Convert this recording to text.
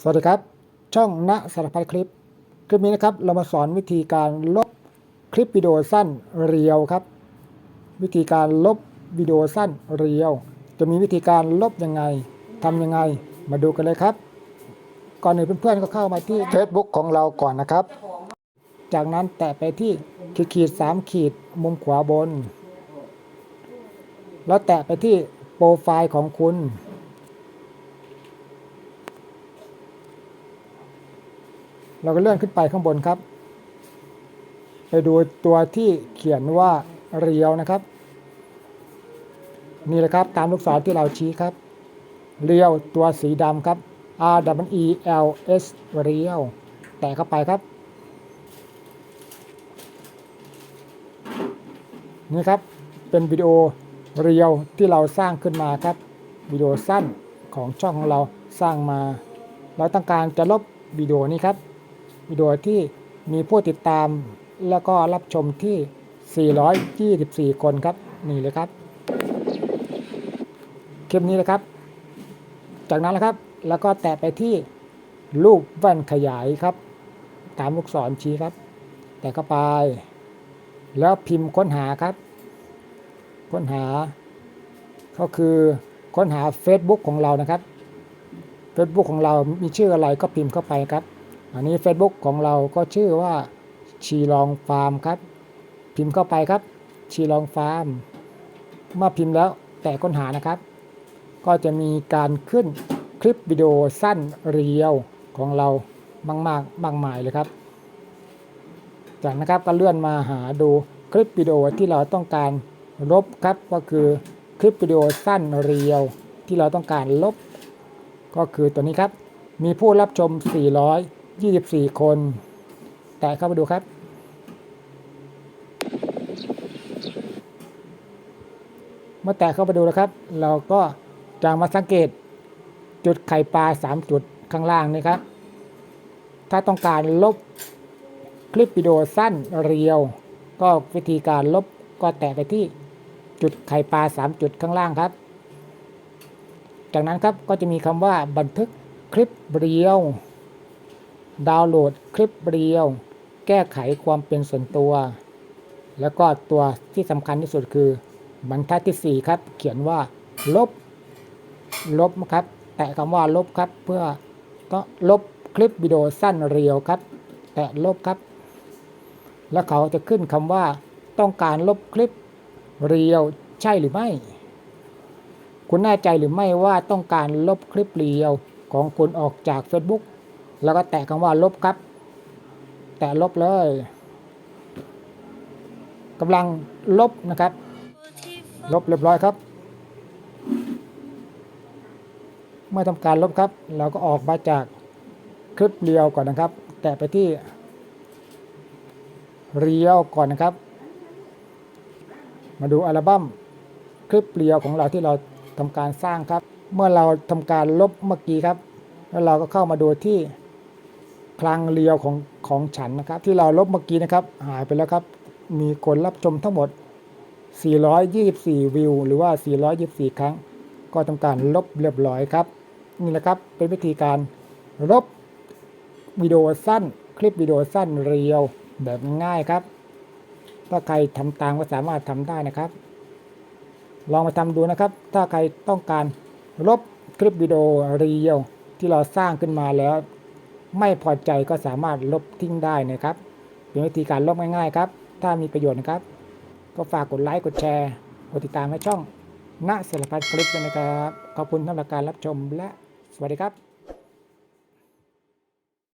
สวัสดีครับ ช่องณสารพัดคลิป คลิปนี้นะครับเรามาสอนวิธีการลบคลิปวิดีโอสั้นเรียวครับ วิธีการลบวิดีโอสั้นเรียว จะมีวิธีการลบยังไงทำยังไงมาดูกันเลยครับ ก่อนอื่นเพื่อนๆก็เข้ามาที่ Facebook ของเราก่อนนะครับ จากนั้นแตะไปที่ขีดขีดสามขีดมุมขวาบน แล้วแตะไปที่โปรไฟล์ของคุณ เราก็เลื่อนขึ้นไปข้างบนครับ ไปดูตัวที่เขียนว่าเรียวนะครับ นี่แหละครับตามลูกศรที่เราชี้ครับ เรียวตัวสีดำครับ R W E L S เรียวแตะเข้าไปครับ นี่ครับเป็นวิดีโอเรียวที่เราสร้างขึ้นมาครับวิดีโอสั้นของช่องของเราสร้างมา เราต้องการจะลบวิดีโอนี้ครับ วิดีโอที่มีผู้ติดตามแล้วก็รับชมที่ 424 คนครับ นี่เลยครับ คลิปนี้เลยครับ จากนั้นนะครับ แล้วก็แตะไปที่รูปแว่นขยายครับ ตามลูกศรชี้ครับ แตะเข้าไป แล้วพิมพ์ค้นหาครับ ค้นหา ก็คือค้นหา Facebook ของเรานะครับ Facebook ของเรามีชื่ออะไรก็พิมพ์เข้าไปครับ อันนี้ Facebook ของเราก็ชื่อว่าชีลองฟาร์มครับ พิมพ์เข้าไปครับ ชีลองฟาร์ม เมื่อพิมพ์แล้วแต่ค้นหานะครับ ก็จะมีการขึ้นคลิปวิดีโอสั้นเรียวของเรามากมากมากมายเลยครับ จากนะครับก็เลื่อนมาหาดูคลิปวิดีโอที่เราต้องการลบครับก็คือคลิปวิดีโอสั้นเรียวที่เราต้องการลบ ก็คือตัวนี้ครับ มีผู้รับชม 24 คน แต่เข้าไปดูครับ เมื่อแตะเข้าไปดูแล้วครับ เราก็จะมาสังเกตจุดไข่ปลา 3 จุดข้างล่างนี่ครับ ถ้าต้องการลบคลิปวิดีโอสั้นเรียว ก็วิธีการลบก็แตะไปที่จุดไข่ปลา 3 จุดข้างล่างครับ จากนั้นครับก็จะมีคำว่าบันทึกคลิปเรียว ดาวน์โหลดคลิปเรียว แก้ไขความเป็นส่วนตัว แล้วก็ตัวที่สำคัญที่สุดคือบรรทัดที่ 4 ครับ เขียนว่าลบ ลบครับ แตะคำว่าลบครับ เพื่อก็ลบคลิปวิดีโอสั้นเรียวครับ แตะลบครับ แล้วเขาจะขึ้นคำว่าต้องการลบคลิปเรียวใช่หรือไม่ คุณแน่ใจหรือไม่ว่าต้องการลบคลิปเรียวของคุณออกจาก Facebook แล้วก็แตะคำว่าลบครับ แตะลบเลยกำลังลบนะครับ ลบเรียบร้อยครับ เมื่อทำการลบครับ เราก็ออกมาจากคลิปเรียวก่อนนะครับ แตะไปที่เรียวก่อนนะครับ มาดูอัลบั้มคลิปเรียวของเราที่เราทำการสร้างครับ เมื่อเราทำการลบเมื่อกี้ครับ แล้วเราก็เข้ามาดูที่ คลังเรียวของของฉันนะครับ ที่เราลบเมื่อกี้นะครับ หายไปแล้วครับ มีคนรับชมทั้งหมด 424 วิว หรือว่า 424 ครั้ง ก็ทำการลบเรียบร้อยครับ นี่แหละครับเป็นวิธีการลบวิดีโอสั้น คลิปวิดีโอสั้นเรียวแบบง่ายครับ ถ้าใครทำตามก็สามารถทำได้นะครับ ลองมาทำดูนะครับ ถ้าใครต้องการลบคลิปวิดีโอเรียวที่เราสร้างขึ้นมาแล้ว ไม่พอใจก็สามารถลบทิ้งได้นะครับ เป็นวิธีการลบง่ายๆครับ ถ้ามีประโยชน์นะครับ ก็ฝากกดไลค์กดแชร์กดติดตามให้ช่องณสารพัดคลิปด้วยนะครับ ขอบคุณสำหรับการรับชมและสวัสดีครับ